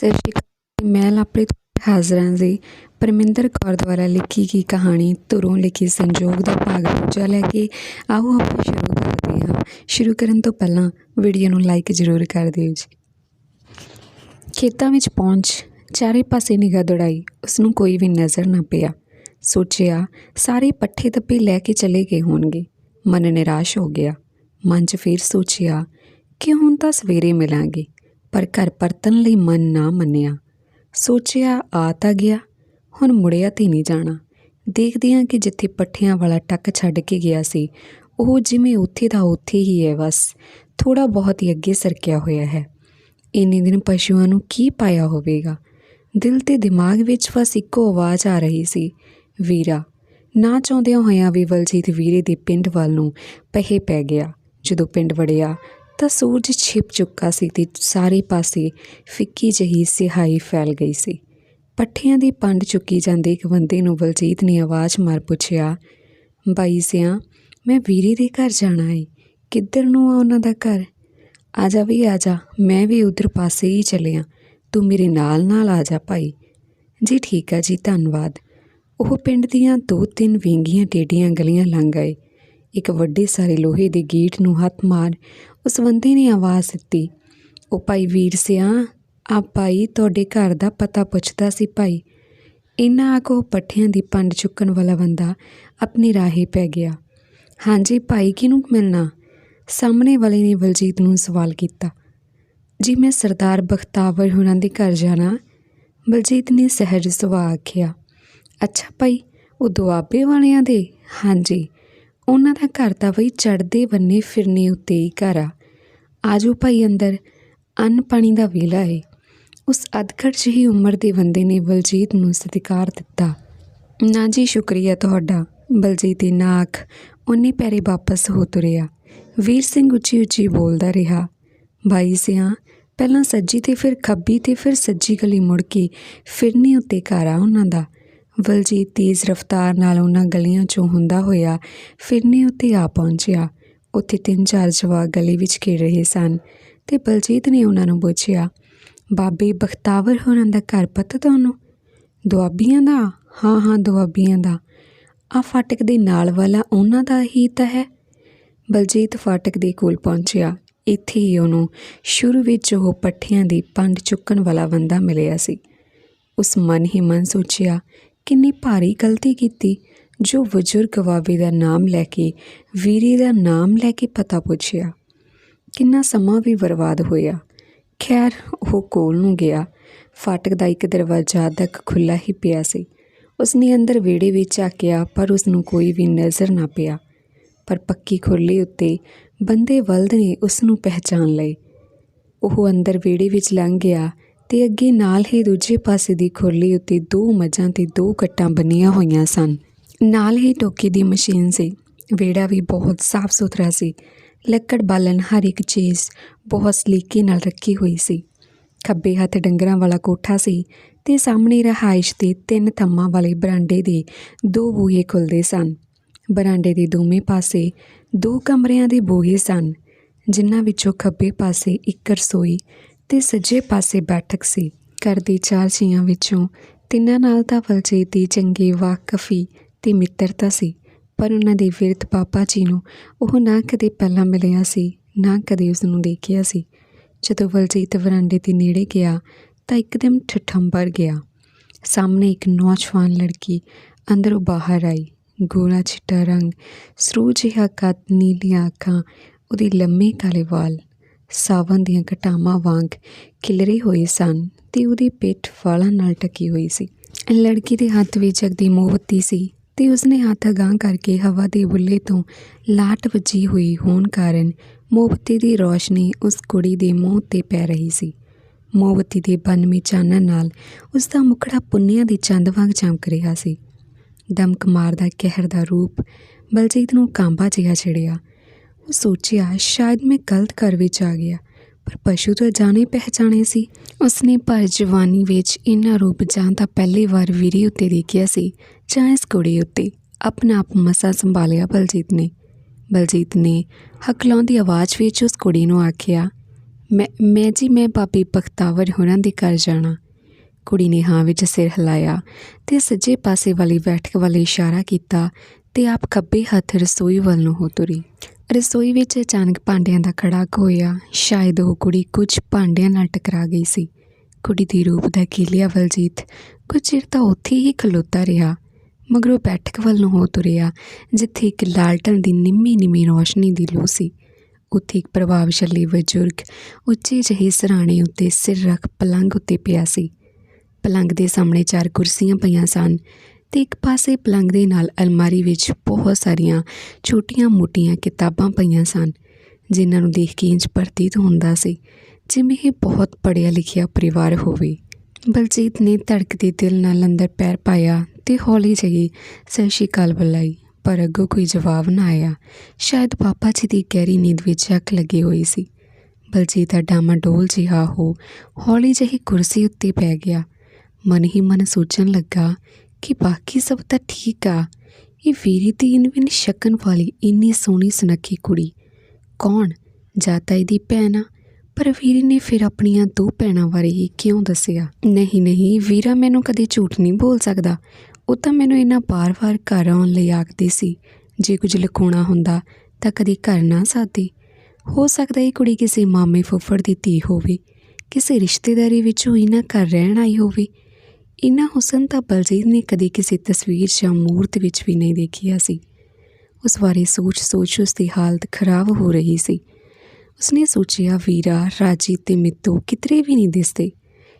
ਸਤਿ ਸ਼੍ਰੀ ਅਕਾਲ ਮੈਂ ਲਾਪਰੀ ਹਾਜ਼ਰ ਹਾਂ ਜੀ। ਪਰਮਿੰਦਰ ਕੌਰ ਦੁਆਰਾ ਲਿਖੀ ਗਈ ਕਹਾਣੀ ਧੁਰੋਂ ਲਿਖੀ ਸੰਜੋਗ ਦਾ ਭਾਗ ਦੂਜਾ ਲੈ ਕੇ ਆਓ ਆਪਾਂ ਸ਼ੁਰੂ ਕਰਦੇ ਹਾਂ। ਸ਼ੁਰੂ ਕਰਨ ਤੋਂ ਪਹਿਲਾਂ ਵੀਡੀਓ ਨੂੰ ਲਾਈਕ ਜ਼ਰੂਰ ਕਰ ਦਿਓ ਜੀ। ਖੇਤਾਂ ਵਿੱਚ ਪਹੁੰਚ, ਚਾਰੇ ਪਾਸੇ ਨਿਗਾਹ ਦੌੜਾਈ ਉਸ ਨੂੰ ਕੋਈ ਵੀ ਨਜ਼ਰ ਨਾ ਪਿਆ। ਸੋਚਿਆ, ਸਾਰੇ ਪੱਠੇ ਤੱਪੇ ਲੈ ਕੇ ਚਲੇ ਗਏ ਹੋਣਗੇ। ਮਨ ਨਿਰਾਸ਼ ਹੋ ਗਿਆ। ਮਨ 'ਚ ਫਿਰ ਸੋਚਿਆ ਕਿ ਹੁਣ ਤਾਂ ਸਵੇਰੇ ਮਿਲਾਂਗੇ? ਪਰ ਘਰ ਪਰਤਣ ਲਈ ਮਨ ਨਾ ਮੰਨਿਆ। ਸੋਚਿਆ, ਆ ਤਾਂ ਗਿਆ। ਹੁਣ ਮੁੜਿਆ ਤੇ ਨਹੀਂ ਜਾਣਾ। ਦੇਖਦੇ ਹਾਂ ਕਿ ਜਿੱਥੇ ਪੱਠਿਆਂ ਵਾਲਾ ਟੱਕ ਛੱਡ ਕੇ ਗਿਆ ਸੀ, ਉਹ ਜਿਵੇਂ ਉੱਥੇ ਦਾ ਉੱਥੇ ਹੀ ਹੈ ਬਸ। ਥੋੜਾ ਬਹੁਤ ਹੀ ਅੱਗੇ ਸਰਕਿਆ ਹੋਇਆ ਹੈ। ਇੰਨੇ ਦਿਨ ਪਸ਼ੂਆਂ ਨੂੰ ਕੀ ਪਾਇਆ ਹੋਵੇਗਾ? ਦਿਲ ਤੇ ਦਿਮਾਗ ਵਿੱਚ ਬਸ ਇੱਕੋ ਆਵਾਜ਼ ਆ ਰਹੀ ਸੀ, ਵੀਰਾ। ਨਾ ਚਾਹੁੰਦਿਆਂ ਹੋਇਆਂ ਵੀ ਵਲਜੀਤ ਵੀਰੇ ਦੇ ਪਿੰਡ ਵੱਲ ਨੂੰ ਪਹੇ ਪੈ ਗਿਆ। ਜਦੋਂ ਪਿੰਡ ਵੜਿਆ ਤਾਂ ਸੂਰਜ ਛਿਪ ਚੁੱਕਾ ਸੀ ਤੇ ਸਾਰੇ ਪਾਸੇ ਫਿੱਕੀ ਜਹੀ ਸਿਹਾਈ ਫੈਲ ਗਈ ਸੀ। ਪੱਠਿਆਂ ਦੀ ਪੰਡ ਚੁੱਕੀ ਜਾਂਦੇ ਇੱਕ ਬੰਦੇ ਨੂੰ ਬਲਜੀਤ ਨੇ ਆਵਾਜ਼ ਮਾਰ ਪੁੱਛਿਆ, ਬਾਈ ਸਿਆ, ਮੈਂ ਵੀਰੇ ਦੇ ਘਰ ਜਾਣਾ ਏ। ਕਿੱਧਰ ਨੂੰ ਆ ਉਹਨਾਂ ਦਾ ਘਰ? ਆ ਜਾ ਵੀ ਆ ਜਾ। ਮੈਂ ਵੀ ਉਧਰ ਪਾਸੇ ਹੀ ਚੱਲਿਆ। ਤੂੰ ਮੇਰੇ ਨਾਲ ਨਾਲ ਆ ਜਾ ਭਾਈ। ਜੀ ਠੀਕ ਆ ਜੀ, ਧੰਨਵਾਦ। ਉਹ ਪਿੰਡ ਦੀਆਂ ਦੋ ਤਿੰਨ ਵਿੰਗੀਆਂ, ਟੇਡੀਆਂ, ਗਲੀਆਂ ਲੰਘ ਗਏ। ਇੱਕ ਵੱਡੇ ਸਾਰੇ ਲੋਹੇ ਦੇ ਗੇਟ ਨੂੰ ਹੱਥ ਮਾਰ, ਉਸ ਬੰਦੇ ਨੇ ਆਵਾਜ਼ ਦਿੱਤੀ, ਉਹ ਭਾਈ ਵੀਰ ਸਿਆ ਆ ਭਾਈ ਤੁਹਾਡੇ ਘਰ ਦਾ ਪਤਾ ਪੁੱਛਦਾ ਸੀ ਭਾਈ। ਇਨਾ ਕੋ ਪੱਠਿਆਂ ਦੀ ਪੰਡ ਚੁੱਕਣ ਵਾਲਾ ਬੰਦਾ ਆਪਣੇ ਰਾਹੇ ਪੈ ਗਿਆ। ਹਾਂਜੀ ਭਾਈ, ਕਿਹਨੂੰ ਮਿਲਣਾ? ਸਾਹਮਣੇ ਵਾਲੇ ਨੇ ਬਲਜੀਤ ਨੂੰ ਸਵਾਲ ਕੀਤਾ। ਜੀ ਮੈਂ ਸਰਦਾਰ ਬਖਤਾਵਰ ਹੁਣਾਂ ਦੇ ਘਰ ਜਾਣਾ? ਬਲਜੀਤ ਨੇ ਸਹਿਜ ਸੁਭਾਅ ਆਖਿਆ। ਅੱਛਾ ਭਾਈ, ਉਹ ਦੁਆਬੇ ਵਾਲਿਆਂ ਦੇ? ਹਾਂਜੀ ਉਹਨਾਂ ਦਾ ਘਰ ਤਾਂ ਬਈ ਚੜਦੇ ਬੰਨੇ ਫਿਰਨੇ ਉੱਤੇ ਹੀ ਘਰ ਆ। ਆਜੋ ਭਾਈ ਅੰਦਰ ਅੰਨ ਪਾਣੀ ਦਾ ਵੇਲਾ ਏ। ਉਸ ਅਧਖੜ ਜਿਹੀ ਉਮਰ ਦੇ ਬੰਦੇ ਨੇ ਬਲਜੀਤ ਨੂੰ ਸਤਿਕਾਰ ਦਿੱਤਾ। ਨਾ ਜੀ ਸ਼ੁਕਰੀਆ ਤੁਹਾਡਾ, ਬਲਜੀਤ ਦੀ ਨਾਕ ਉਹਨੇ ਪੈਰੇ ਵਾਪਸ ਹੋ ਤੁਰਿਆ। ਵੀਰ ਸਿੰਘ ਉੱਚੀ ਉੱਚੀ ਬੋਲਦਾ ਰਿਹਾ ਭਾਈ ਸਿਆ, ਪਹਿਲਾਂ ਸੱਜੀ ਤੇ ਫਿਰ ਖੱਬੀ ਤੇ ਫਿਰ ਸੱਜੀ ਗਲੀ ਮੁੜ ਕੇ ਫਿਰਨੀ ਉੱਤੇ ਘਰ ਆ ਉਹਨਾਂ ਦਾ। ਬਲਜੀਤ ਤੇਜ਼ ਰਫ਼ਤਾਰ ਨਾਲ ਉਹਨਾਂ ਗਲੀਆਂ ਚੋਂ ਹੁੰਦਾ ਹੋਇਆ ਫਿਰਨੇ ਉੱਤੇ ਆ ਪਹੁੰਚਿਆ। ਉੱਥੇ ਤਿੰਨ ਚਾਰ ਜਵਾਕ ਗਲੀ ਵਿੱਚ ਖੇਡ ਰਹੇ ਸਨ ਤੇ ਬਲਜੀਤ ਨੇ ਉਹਨਾਂ ਨੂੰ ਪੁੱਛਿਆ, ਬਾਬੇ ਬਖਤਾਵਰ ਹੋਰਾਂ ਦਾ ਘਰ ਪਤਾ ਤੁਹਾਨੂੰ? ਦੁਆਬੀਆਂ ਦਾ? ਹਾਂ ਹਾਂ, ਦੁਆਬੀਆਂ ਦਾ। ਆ ਫਾਟਕ ਦੇ ਨਾਲ ਵਾਲਾ ਉਹਨਾਂ ਦਾ ਹੀ ਤਾਂ ਹੈ? ਬਲਜੀਤ ਫਾਟਕ ਦੇ ਕੋਲ ਪਹੁੰਚਿਆ। ਇੱਥੇ ਹੀ ਉਹਨੂੰ ਸ਼ੁਰੂ ਵਿੱਚ ਉਹ ਪੱਠਿਆਂ ਦੀ ਪੰਡ ਚੁੱਕਣ ਵਾਲਾ ਬੰਦਾ ਮਿਲਿਆ ਸੀ। ਉਸ ਮਨ ਹੀ ਮਨ ਸੋਚਿਆ ਕਿੰਨੀ ਭਾਰੀ ਗਲਤੀ ਕੀਤੀ, ਜੋ ਬਜ਼ੁਰਗ ਬਾਬੇ ਦਾ ਨਾਮ ਲੈ ਕੇ, ਵੀਰੇ ਦਾ ਨਾਮ ਲੈ ਕੇ ਪਤਾ ਪੁੱਛਿਆ। ਕਿੰਨਾ ਸਮਾਂ ਵੀ ਬਰਬਾਦ ਹੋਇਆ। ਖੈਰ, ਉਹ ਕੋਲ ਨੂੰ ਗਿਆ। ਫਾਟਕ ਦਾ ਇੱਕ ਦਰਵਾਜ਼ਾ ਤੱਕ ਖੁੱਲਾ ਹੀ ਪਿਆ ਸੀ। ਉਸਨੇ ਅੰਦਰ ਵਿਹੜੇ ਵਿੱਚ ਝਾਕਿਆ ਪਰ ਉਸ ਨੂੰ ਕੋਈ ਵੀ ਨਜ਼ਰ ਨਾ ਪਿਆ। ਪਰ ਪੱਕੀ ਖੁਰਲੀ ਉੱਤੇ ਬੰਦੇ ਵਲਦ ਨੇ ਉਸ ਨੂੰ ਪਹਿਚਾਨ ਲਏ। ਉਹ ਅੰਦਰ ਵਿਹੜੇ ਵਿੱਚ ਲੰਘ ਗਿਆ। ਤੇ ਅੱਗੇ ਨਾਲ ਹੀ ਦੂਜੇ ਪਾਸੇ ਦੀ ਖੁਰਲੀ ਉੱਤੇ ਦੋ ਮੱਝਾਂ ਤੇ ਦੋ ਕੱਟਾਂ ਬੰਨੀਆਂ ਹੋਈਆਂ ਸਨ। ਨਾਲ ਹੀ ਟੋਕੇ ਦੀ ਮਸ਼ੀਨ ਸੀ। ਵਿਹੜਾ ਵੀ ਬਹੁਤ ਸਾਫ਼ ਸੁਥਰਾ ਸੀ। ਲੱਕੜ ਬਾਲਣ ਹਰ ਇੱਕ ਚੀਜ਼ ਬਹੁਤ ਸਲੀਕੇ ਨਾਲ ਰੱਖੀ ਹੋਈ ਸੀ। ਖੱਬੇ ਹੱਥ ਡੰਗਰਾਂ ਵਾਲਾ ਕੋਠਾ ਸੀ ਤੇ ਸਾਹਮਣੇ ਰਹਾਇਸ਼ ਦੇ ਤਿੰਨ ਥੰਮਾਂ ਵਾਲੇ ਬਰਾਂਡੇ ਦੇ ਦੋ ਬੂਹੇ ਖੁੱਲਦੇ ਸਨ। ਬਰਾਂਡੇ ਦੇ ਦੋਵੇਂ ਪਾਸੇ ਦੋ ਕਮਰਿਆਂ ਦੇ ਬੂਹੇ ਸਨ, ਜਿਨ੍ਹਾਂ ਵਿੱਚੋਂ ਖੱਬੇ ਪਾਸੇ ਇੱਕ ਰਸੋਈ ਤੇ ਸੱਜੇ ਪਾਸੇ ਬੈਠਕ ਸੀ। ਘਰ ਦੇ ਚਾਰ ਜੀਆਂ ਵਿੱਚੋਂ ਤਿੰਨਾਂ ਨਾਲ ਤਾਂ ਬਲਜੀਤ ਦੀ ਚੰਗੀ ਵਾਕਫੀ ਤੇ ਮਿੱਤਰਤਾ ਸੀ, ਪਰ ਉਹਨਾਂ ਦੇ ਵਿਰਧ ਪਾਪਾ ਜੀ ਨੂੰ ਉਹ ਨਾ ਕਦੇ ਪਹਿਲਾਂ ਮਿਲਿਆ ਸੀ, ਨਾ ਕਦੇ ਉਸ ਨੂੰ ਦੇਖਿਆ ਸੀ। ਜਦੋਂ ਵਲਜੀਤ ਵਰਾਂਡੇ ਦੇ ਨੇੜੇ ਗਿਆ, ਤਾਂ ਇੱਕਦਮ ਠਠੰਬਰ ਗਿਆ। ਸਾਹਮਣੇ ਇੱਕ ਨੌਜਵਾਨ ਲੜਕੀ ਅੰਦਰੋਂ ਬਾਹਰ ਆਈ। ਗੋਰਾ ਚਿੱਟਾ ਰੰਗ, ਸਰੂ ਜਿਹਾ ਕੱਦ, ਨੀਲੀਆਂ ਅੱਖਾਂ, ਉਹਦੀ ਲੰਮੇ ਕਾਲੇ ਵਾਲ ਸਾਵਨ ਦੀਆਂ ਘਟਾਵਾਂ ਵਾਂਗ ਖਿਲਰੇ ਹੋਏ ਸਨ ਤੇ ਉਹਦੀ ਪਿੱਠ ਵਾਲਾਂ ਨਾਲ ਟਕੀ ਹੋਈ ਸੀ। ਲੜਕੀ ਦੇ ਹੱਥ ਵਿੱਚ ਜਗਦੀ ਮੋਮਬੱਤੀ ਸੀ ਤੇ ਉਸਨੇ ਹੱਥ ਅਗਾਂਹ ਕਰਕੇ ਹਵਾ ਦੇ ਬੁੱਲੇ ਤੋਂ ਲਾਟ ਵੱਜੀ ਹੋਈ ਹੋਣ ਕਾਰਨ ਮੋਮਬੱਤੀ ਦੀ ਰੋਸ਼ਨੀ ਉਸ ਕੁੜੀ ਦੇ ਮੂੰਹ ਤੇ ਪੈ ਰਹੀ ਸੀ। ਮੋਮਬੱਤੀ ਦੇ ਬੰਨਵੇਂ ਚਾਨਣ ਨਾਲ ਉਸ ਦਾ ਮੁਖੜਾ ਪੁੰਨਿਆਂ ਦੀ ਚੰਦ ਵਾਂਗ ਚਮਕ ਰਿਹਾ ਸੀ। ਦਮਕਮਾਰ ਦਾ ਕਹਿਰ ਦਾ ਰੂਪ ਬਲਜੀਤ ਨੂੰ ਕਾਂਬਾ ਜਿਹਾ ਛਿੜਿਆ ਸੋਚਿਆ, ਸ਼ਾਇਦ ਮੈਂ ਗਲਤ ਘਰ ਵਿੱਚ ਆ ਗਿਆ। ਪਰ ਪਸ਼ੂ ਤਾਂ ਜਾਣੇ ਪਹਿਚਾਣੇ ਸੀ। ਉਸਨੇ ਪਰ ਜਵਾਨੀ ਵਿੱਚ ਇਹਨਾਂ ਰੂਪ ਜਾਂ ਤਾਂ ਪਹਿਲੀ ਵਾਰ ਵੀਰੇ ਉੱਤੇ ਦੇਖਿਆ ਸੀ, ਜਾਂ ਇਸ ਕੁੜੀ ਉੱਤੇ। ਆਪਣਾ ਆਪ ਮਸਾ ਸੰਭਾਲਿਆ ਬਲਜੀਤ ਨੇ। ਬਲਜੀਤ ਨੇ ਹਕਲਾਉਂਦੀ ਆਵਾਜ਼ ਵਿੱਚ ਉਸ ਕੁੜੀ ਨੂੰ ਆਖਿਆ, ਮੈਂ ਮੈਂ ਜੀ, ਮੈਂ ਭਾਬੀ ਬਖਤਾਵਰ ਹੋਰਾਂ ਦੇ ਘਰ ਜਾਣਾ। ਕੁੜੀ ਨੇ ਹਾਂ ਵਿੱਚ ਸਿਰ ਹਿਲਾਇਆ ਤੇ ਸੱਜੇ ਪਾਸੇ ਵਾਲੀ ਬੈਠਕ ਵੱਲ ਇਸ਼ਾਰਾ ਕੀਤਾ ਤੇ ਆਪ ਖੱਬੇ ਹੱਥ ਰਸੋਈ ਵੱਲ ਨੂੰ ਹੋ ਤੁਰੀ। ਰਸੋਈ ਵਿੱਚ ਅਚਾਨਕ ਭਾਂਡਿਆਂ ਦਾ ਖੜਾਕ ਹੋਇਆ। ਸ਼ਾਇਦ ਉਹ ਕੁੜੀ ਕੁਝ ਭਾਂਡਿਆਂ ਨਾਲ ਟਕਰਾ ਗਈ ਸੀ। ਕੁੜੀ ਦੀ ਰੂਪ ਦਾ ਕੀਲਿਆ ਵਲਜੀਤ ਕੁਝ ਚਿਰ ਤਾਂ ਉੱਥੇ ਹੀ ਖਲੋਤਾ ਰਿਹਾ। ਮਗਰੋਂ ਬੈਠਕ ਵੱਲ ਨੂੰ ਹੋ ਤੁਰਿਆ, ਜਿੱਥੇ ਇੱਕ ਲਾਲਟਨ ਦੀ ਨਿੰਮੀ ਨਿੰਮੀ ਰੋਸ਼ਨੀ ਦੀ ਲੂ ਸੀ। ਉੱਥੇ ਇੱਕ ਪ੍ਰਭਾਵਸ਼ਾਲੀ ਬਜ਼ੁਰਗ ਉੱਚੇ ਜਿਹੇ ਸਰਾਣੇ ਉੱਤੇ ਸਿਰ ਰੱਖ ਪਲੰਗ ਉੱਤੇ ਪਿਆ ਸੀ। ਪਲੰਗ ਦੇ ਸਾਹਮਣੇ ਚਾਰ ਕੁਰਸੀਆਂ ਪਈਆਂ ਸਨ। ਤੇ ਇੱਕ ਪਾਸੇ ਪਲੰਗ ਦੇ ਨਾਲ ਅਲਮਾਰੀ ਵਿੱਚ ਬਹੁਤ ਸਾਰੀਆਂ ਛੋਟੀਆਂ-ਮੋਟੀਆਂ ਕਿਤਾਬਾਂ ਪਈਆਂ ਸਨ, ਜਿਨ੍ਹਾਂ ਨੂੰ ਦੇਖ ਕੇ ਇੰਜ ਪ੍ਰਤੀਤ ਹੁੰਦਾ ਸੀ ਜਿਵੇਂ ਇਹ ਬਹੁਤ ਪੜ੍ਹਿਆ ਲਿਖਿਆ ਪਰਿਵਾਰ ਹੋਵੇ। ਬਲਜੀਤ ਨੇ ਧੜਕਦੇ ਦਿਲ ਨਾਲ ਅੰਦਰ ਪੈਰ ਪਾਇਆ ਤੇ ਹੌਲੀ ਜਿਹੀ ਸਤਿ ਸ਼੍ਰੀ ਅਕਾਲ ਬੁਲਾਈ, ਪਰ ਅੱਗੋਂ ਕੋਈ ਜਵਾਬ ਨਾ ਆਇਆ। ਸ਼ਾਇਦ ਪਾਪਾ ਜੀ ਦੀ ਗਹਿਰੀ ਨੀਂਦ ਵਿੱਚ ਅੱਖ ਲੱਗੀ ਹੋਈ ਸੀ। ਬਲਜੀਤ ਦਾ ਡਾਮਾਡੋਲ ਜਿਹਾ ਹੋ ਹੌਲੀ ਜਿਹੀ ਕੁਰਸੀ ਉੱਤੇ ਪੈ ਗਿਆ। ਮਨ ਹੀ ਮਨ ਸੋਚਣ ਲੱਗਾ ਕਿ ਬਾਕੀ ਸਭ ਤਾਂ ਠੀਕ ਆ। ਇਹ ਵੀਰੀ ਦੀ ਇਨਵਿਨ ਸ਼ਕਨ ਵਾਲੀ ਇੰਨੀ ਸੋਹਣੀ ਸੁਨੱਖੀ ਕੁੜੀ। ਕੌਣ? ਜਾਂ ਤਾਂ ਇਹਦੀ ਭੈਣ ਆ। ਪਰ ਵੀਰੇ ਨੇ ਫਿਰ ਆਪਣੀਆਂ ਦੋ ਭੈਣਾਂ ਬਾਰੇ ਹੀ ਕਿਉਂ ਦੱਸਿਆ? ਨਹੀਂ ਨਹੀਂ, ਵੀਰਾ ਮੈਨੂੰ ਕਦੇ ਝੂਠ ਨਹੀਂ ਬੋਲ ਸਕਦਾ। ਉਹ ਤਾਂ ਮੈਨੂੰ ਇਹਨਾਂ ਬਾਰ-ਬਾਰ ਘਰ ਆਉਣ ਲਈ ਆਖਦੀ ਸੀ। ਜੇ ਕੁਝ ਲੁਕਾਉਣਾ ਹੁੰਦਾ ਤਾਂ ਕਦੀ ਘਰ ਨਾ ਸਾਦੀ। ਹੋ ਸਕਦਾ ਇਹ ਕੁੜੀ ਕਿਸੇ ਮਾਮੇ ਫੁੱਫੜ ਦੀ ਧੀ ਹੋਵੇ। ਕਿਸੇ ਰਿਸ਼ਤੇਦਾਰੀ ਵਿੱਚੋਂ ਇਹਨਾਂ ਘਰ ਰਹਿਣ ਆਈ ਹੋਵੇ। ਇੰਨਾ ਹੁਸਨ ਤਾਂ ਬਲਜੀਤ ਨੇ ਕਦੇ ਕਿਸੇ ਤਸਵੀਰ ਜਾਂ ਮੂਰਤ ਵਿੱਚ ਵੀ ਨਹੀਂ ਦੇਖਿਆ ਸੀ। ਉਸ ਬਾਰੇ ਸੋਚ-ਸੋਚ ਉਸ ਦੀ ਹਾਲਤ ਖਰਾਬ ਹੋ ਰਹੀ ਸੀ। ਉਸਨੇ ਸੋਚਿਆ, ਵੀਰਾ ਰਾਜੀ ਤੇ ਮਿੱਤੂ ਕਿਤਰੇ ਵੀ ਨਹੀਂ ਦਿਸਦੇ।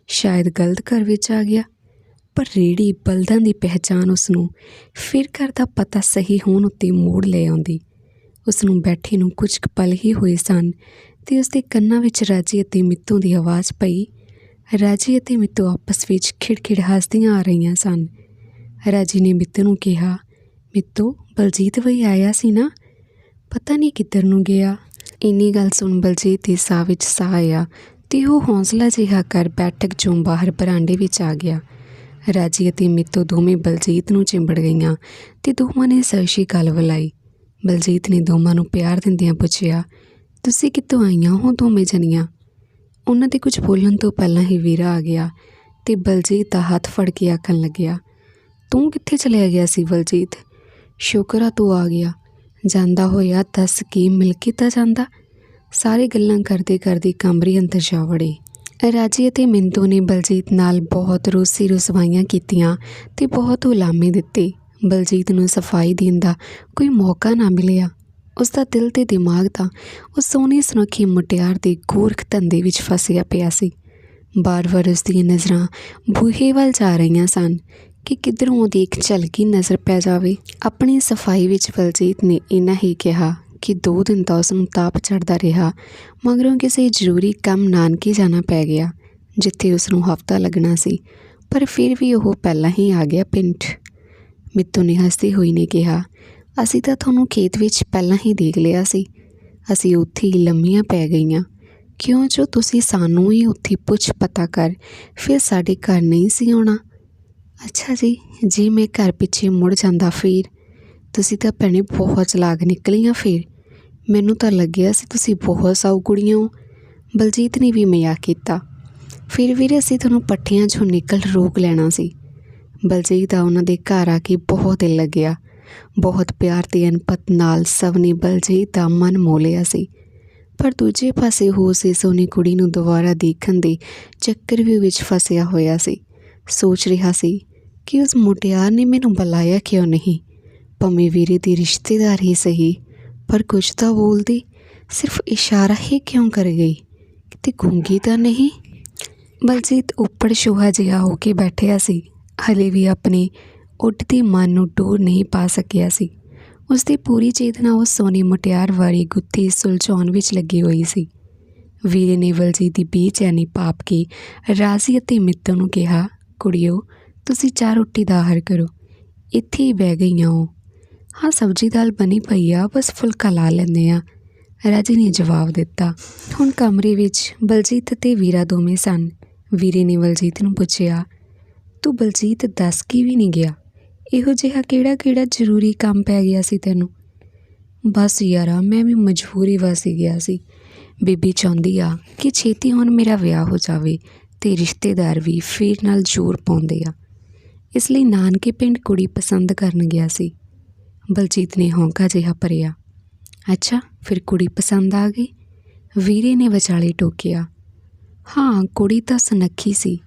ਸ਼ਾਇਦ ਗਲਤ ਘਰ ਵਿੱਚ ਆ ਗਿਆ। ਪਰ ਰੇੜੀ ਬਲਦਾਂ ਦੀ ਪਹਿਚਾਨ ਉਸ ਨੂੰ ਫਿਰ ਘਰ ਦਾ ਪਤਾ ਸਹੀ ਹੋਣ ਉੱਤੇ ਮੋੜ ਲੈ ਆਉਂਦੀ। ਉਸ ਨੂੰ ਬੈਠੇ ਨੂੰ ਕੁਝ ਪਲ ਹੀ ਹੋਏ ਸਨ ਤੇ ਉਸ ਦੇ ਕੰਨਾਂ ਵਿੱਚ ਰਾਜੀ ਅਤੇ ਮਿੱਤੂ ਦੀ ਆਵਾਜ਼ ਪਈ। ਰਾਜੀ ਅਤੇ ਮਿੱਤੂ ਆਪਸ ਵਿੱਚ ਖਿੜਖਿੜ ਹੱਸਦੀਆਂ ਆ ਰਹੀਆਂ ਸਨ। ਰਾਜੀ ਨੇ ਮਿੱਤੂ ਨੂੰ ਕਿਹਾ, ਮਿੱਤੂ, ਬਲਜੀਤ ਵਈ ਆਇਆ ਸੀ ਨਾ? ਪਤਾ ਨਹੀਂ ਕਿੱਧਰ ਨੂੰ ਗਿਆ। ਇੰਨੀ ਗੱਲ ਸੁਣ ਬਲਜੀਤ ਦੇ ਸਾਹ ਵਿੱਚ ਸਾਹ ਆਇਆ ਤੇ ਉਹ ਹੌਸਲਾ ਜਿਹਾ ਕਰ ਬੈਠਕ ਚੋਂ ਬਾਹਰ ਬਰਾਂਡੇ ਵਿੱਚ ਆ ਗਿਆ। ਰਾਜੀ ਅਤੇ ਮਿੱਤੂ ਦੋਵੇਂ ਬਲਜੀਤ ਨੂੰ ਚਿੰਬੜ ਗਈਆਂ ਤੇ ਦੋਵਾਂ ਨੇ ਸਰਸ਼ੀ ਗੱਲ ਬੁਲਾਈ। ਬਲਜੀਤ ਨੇ ਦੋਵਾਂ ਨੂੰ ਪਿਆਰ ਦਿੰਦਿਆਂ ਪੁੱਛਿਆ, ਤੁਸੀਂ ਕਿੱਥੋਂ ਆਈਆਂ ਹੋ ਦੋਵੇਂ ਜਣੀਆਂ? ਉਹਨਾਂ ਦੇ ਕੁਝ ਬੋਲਣ ਤੋਂ ਪਹਿਲਾਂ ਹੀ ਵੀਰਾ ਆ ਗਿਆ ਤੇ ਬਲਜੀਤ ਦਾ ਹੱਥ ਫੜ ਕੇ ਆਖਣ ਲੱਗਿਆ, ਤੂੰ ਕਿੱਥੇ ਚਲਿਆ ਗਿਆ ਸੀ ਬਲਜੀਤ? ਸ਼ੁਕਰ ਆ ਤੂੰ ਆ ਗਿਆ। ਜਾਂਦਾ ਹੋਇਆ ਦੱਸ ਕੀ ਮਿਲ ਕੀਤਾ ਜਾਂਦਾ? ਸਾਰੇ ਗੱਲਾਂ ਕਰਦੇ ਕਰਦੇ ਕਮਰੇ ਅੰਦਰ ਜਾ ਵੜੇ। ਰਾਜੀ ਅਤੇ ਮਿੰਤੂ ਨੇ ਬਲਜੀਤ ਨਾਲ ਬਹੁਤ ਰੋਸੀ ਰਸਵਾਈਆਂ ਕੀਤੀਆਂ ਤੇ ਬਹੁਤ ਉਲਾਮੇ ਦਿੱਤੇ। ਬਲਜੀਤ ਨੂੰ ਸਫ਼ਾਈ ਦੇਣ ਦਾ ਕੋਈ ਮੌਕਾ ਨਾ ਮਿਲਿਆ। ਉਸ ਦਾ ਦਿਲ ਤੇ ਦਿਮਾਗ ਤਾਂ ਉਸ ਸੋਹਣੀ ਸੁਨੱਖੀ ਮੁਟਿਆਰ ਦੇ ਗੋਰਖ ਧੰਦੇ ਵਿੱਚ ਫਸਿਆ ਪਿਆ ਸੀ। ਬਾਰ-ਬਾਰ ਉਸ ਦੀਆਂ ਨਜ਼ਰਾਂ ਬੂਹੇ ਵੱਲ ਜਾ ਰਹੀਆਂ ਸਨ ਕਿ ਕਿਧਰੋਂ ਉਹ ਇੱਕ ਝਲਕੀ ਨਜ਼ਰ ਪੈ ਜਾਵੇ। ਆਪਣੀ ਸਫ਼ਾਈ ਵਿੱਚ ਬਲਜੀਤ ਨੇ ਇਨਾ ਹੀ ਕਿਹਾ ਕਿ ਦੋ ਦਿਨ ਤਾਂ ਉਸ ਨੂੰ ਤਾਪ ਚੜਦਾ ਰਿਹਾ, ਮਗਰੋਂ ਕਿਸੇ ਜ਼ਰੂਰੀ ਕੰਮ ਨਾਨਕੇ ਜਾਣਾ ਪੈ ਗਿਆ, ਜਿੱਥੇ ਉਸ ਨੂੰ ਹਫਤਾ ਲੱਗਣਾ ਸੀ, ਪਰ ਫਿਰ ਵੀ ਉਹ ਪਹਿਲਾਂ ਹੀ ਆ ਗਿਆ ਪਿੰਡ। ਮਿੱਤੂ ਨੇ ਹੱਸਦੀ ਹੋਈ ਨੇ ਕਿਹਾ ਅਸੀਂ ਤਾਂ ਤੁਹਾਨੂੰ ਖੇਤ ਵਿੱਚ ਪਹਿਲਾਂ ਹੀ ਦੇਖ ਲਿਆ ਸੀ। ਅਸੀਂ ਉੱਥੇ ਹੀ ਲੰਮੀਆਂ ਪੈ ਗਈਆਂ। ਕਿਉਂ ਜੋ ਤੁਸੀਂ ਸਾਨੂੰ ਹੀ ਉੱਥੇ ਪੁੱਛ ਪਤਾ ਕਰ, ਫਿਰ ਸਾਡੇ ਘਰ ਨਹੀਂ ਸੀ ਆਉਣਾ। ਅੱਛਾ ਜੀ, ਜੇ ਮੈਂ ਘਰ ਪਿੱਛੇ ਮੁੜ ਜਾਂਦਾ ਫਿਰ? ਤੁਸੀਂ ਤਾਂ ਭੈਣੇ ਬਹੁਤ ਚਲਾਕ ਨਿਕਲੀਆਂ ਫਿਰ। ਮੈਨੂੰ ਤਾਂ ਲੱਗਿਆ ਸੀ ਤੁਸੀਂ ਬਹੁਤ ਸਾਊ ਕੁੜੀਆਂ ਹੋ। ਬਲਜੀਤ ਨੇ ਵੀ ਮਜ਼ਾਕ ਕੀਤਾ। ਫਿਰ ਵੀਰੇ ਅਸੀਂ ਤੁਹਾਨੂੰ ਪੱਠਿਆਂ 'ਚੋਂ ਨਿਕਲ ਰੋਕ ਲੈਣਾ ਸੀ। ਬਲਜੀਤ ਦਾ ਉਹਨਾਂ ਦੇ ਘਰ ਆ ਕੇ ਬਹੁਤ ਦਿਲ ਲੱਗਿਆ। ਬਹੁਤ ਪਿਆਰ ਤੇ ਅਨਪਤ ਨਾਲ ਸਭ ਨੇ ਬਲਜੀਤ ਦਾ ਮਨ ਮੋਲਿਆ ਸੀ। ਪਰ ਦੂਜੇ ਪਾਸੇ ਹੋ ਉਸੇ ਸੋਹਣੀ ਕੁੜੀ ਨੂੰ ਦੁਬਾਰਾ ਦੇਖਣ ਦੇ ਚੱਕਰ ਵੀ ਵਿੱਚ ਫਸਿਆ ਹੋਇਆ ਸੀ। ਸੋਚ ਰਿਹਾ ਸੀ ਕਿ ਉਸ ਮੁਟਿਆਰ ਨੇ ਮੈਨੂੰ ਬੁਲਾਇਆ ਕਿਉਂ ਨਹੀਂ? ਭਵੇਂ ਵੀਰੇ ਦੀ ਰਿਸ਼ਤੇਦਾਰ ਹੀ ਸਹੀ, ਪਰ ਕੁਝ ਤਾਂ ਬੋਲਦੀ, ਸਿਰਫ ਇਸ਼ਾਰਾ ਹੀ ਕਿਉਂ ਕਰ ਗਈ? ਕਿਤੇ ਗੂੰਗੀ ਤਾਂ ਨਹੀਂ? ਬਲਜੀਤ ਉੱਪਰ ਸ਼ੋਹਾ ਜਿਹਾ ਹੋ ਕੇ ਬੈਠਿਆ ਸੀ। ਹਲੇ ਵੀ ਆਪਣੇ ਉੱਡਦੇ ਮਨ ਨੂੰ ਡੋਰ ਨਹੀਂ ਪਾ ਸਕਿਆ ਸੀ। ਉਸ ਦੀ ਪੂਰੀ ਚੇਤਨਾ ਉਸ ਸੋਹਣੀ ਮੁਟਿਆਰ ਵਾਲੀ ਗੁੱਥੀ ਸੁਲਝਾਉਣ ਵਿੱਚ ਲੱਗੀ ਹੋਈ ਸੀ। ਵੀਰੇ ਨੇ ਬਲਜੀਤ ਦੀ ਬੇਚੈਨੀ ਪਾਪ ਕੇ ਰਾਜ਼ੀ ਅਤੇ ਮਿੱਤਰ ਨੂੰ ਕਿਹਾ, ਕੁੜੀਓ, ਤੁਸੀਂ ਚਾਰ ਰੋਟੀ ਦਾ ਆਹਰ ਕਰੋ। ਇੱਥੇ ਹੀ ਬਹਿ ਗਈਆਂ ਹੋ। ਹਾਂ, ਸਬਜ਼ੀ ਦਾਲ ਬਣੀ ਪਈ ਆ, ਬਸ ਫੁਲਕਾ ਲਾ ਲੈਂਦੇ ਆ ਰਾਜੀ ਨੇ ਜਵਾਬ ਦਿੱਤਾ। ਹੁਣ ਕਮਰੇ ਵਿੱਚ ਬਲਜੀਤ ਅਤੇ ਵੀਰਾ ਦੋਵੇਂ ਸਨ। ਵੀਰੇ ਨੇ ਬਲਜੀਤ ਨੂੰ ਪੁੱਛਿਆ, ਤੂੰ ਬਲਜੀਤ ਦੱਸ ਕੀ ਵੀ ਨਹੀਂ ਗਿਆ? ਇਹੋ ਜਿਹਾ ਕਿਹੜਾ ਕਿਹੜਾ ਜ਼ਰੂਰੀ ਕੰਮ ਪੈ ਗਿਆ ਸੀ ਤੈਨੂੰ? ਬਸ ਯਾਰਾ, ਮੈਂ ਵੀ ਮਜਬੂਰੀ ਵਾਸੀ ਗਿਆ ਸੀ। ਬੀਬੀ ਚਾਹੁੰਦੀ ਆ ਕਿ ਛੇਤੀ ਹੁਣ ਮੇਰਾ ਵਿਆਹ ਹੋ ਜਾਵੇ ਤੇ ਰਿਸ਼ਤੇਦਾਰ ਵੀ ਫਿਰ ਨਾਲ ਜ਼ੋਰ ਪਾਉਂਦੇ ਆ। ਇਸ ਲਈ ਨਾਨਕੇ ਪਿੰਡ ਕੁੜੀ ਪਸੰਦ ਕਰਨ ਗਿਆ ਸੀ। ਬਲਜੀਤ ਨੇ ਹੌਂਕਾ ਜਿਹਾ ਭਰਿਆ। ਅੱਛਾ, ਫਿਰ ਕੁੜੀ ਪਸੰਦ ਆ ਗਈ? ਵੀਰੇ ਨੇ ਵਿਚਾਲੇ ਟੋਕਿਆ। ਹਾਂ, ਕੁੜੀ ਤਾਂ ਸੁਨੱਖੀ ਸੀ,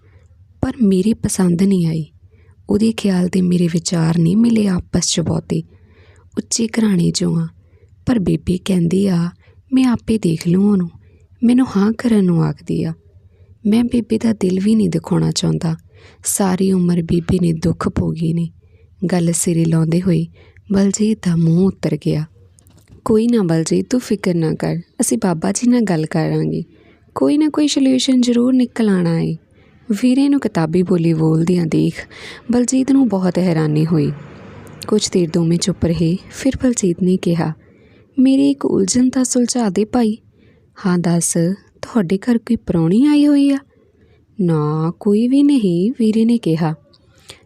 ਪਰ ਮੇਰੀ ਪਸੰਦ ਨਹੀਂ ਆਈ। ਉਹਦੇ ਖਿਆਲ ਤੇ ਮੇਰੇ ਵਿਚਾਰ ਨਹੀਂ ਮਿਲੇ ਆਪਸ 'ਚ ਬਹੁਤੇ। ਉੱਚੇ ਘਰਾਣੇ 'ਚੋਂ ਆ ਪਰ ਬੀਬੀ ਕਹਿੰਦੀ ਆ, ਮੈਂ ਆਪੇ ਦੇਖ ਲੂੰ ਉਹਨੂੰ। ਮੈਨੂੰ ਹਾਂ ਕਰਨ ਨੂੰ ਆਖਦੀ ਆ। ਮੈਂ ਬੀਬੀ ਦਾ ਦਿਲ ਵੀ ਨਹੀਂ ਦਿਖਾਉਣਾ ਚਾਹੁੰਦਾ। ਸਾਰੀ ਉਮਰ ਬੀਬੀ ਨੇ ਦੁੱਖ ਭੋਗੀ ਨੇ। ਗੱਲ ਸਿਰੇ ਲਾਉਂਦੇ ਹੋਏ ਬਲਜੀਤ ਦਾ ਮੂੰਹ ਉਤਰ ਗਿਆ। ਕੋਈ ਨਾ ਬਲਜੀਤ, ਤੂੰ ਫਿਕਰ ਨਾ ਕਰ। ਅਸੀਂ ਬਾਬਾ ਜੀ ਨਾਲ ਗੱਲ ਕਰਾਂਗੇ। ਕੋਈ ਨਾ ਕੋਈ ਸੋਲੂਸ਼ਨ ਜ਼ਰੂਰ ਨਿਕਲ ਆਣਾ ਏ। ਵੀਰੇ ਨੂੰ ਕਿਤਾਬੀ ਬੋਲੀ ਬੋਲਦਿਆਂ ਦੇਖ ਬਲਜੀਤ ਨੂੰ ਬਹੁਤ ਹੈਰਾਨੀ ਹੋਈ। ਕੁਝ ਦੇਰ ਦੋਵੇਂ ਚੁੱਪ ਰਹੇ, ਫਿਰ ਬਲਜੀਤ ਨੇ ਕਿਹਾ, ਮੇਰੀ ਇੱਕ ਉਲਝਣ ਤਾਂ ਸੁਲਝਾ ਦੇ ਭਾਈ। ਹਾਂ, ਦੱਸ, ਤੁਹਾਡੇ ਘਰ ਕੋਈ ਪ੍ਰਾਹੁਣੀ ਆਈ ਹੋਈ ਆ? ਨਾ, ਕੋਈ ਵੀ ਨਹੀਂ, ਵੀਰੇ ਨੇ ਕਿਹਾ।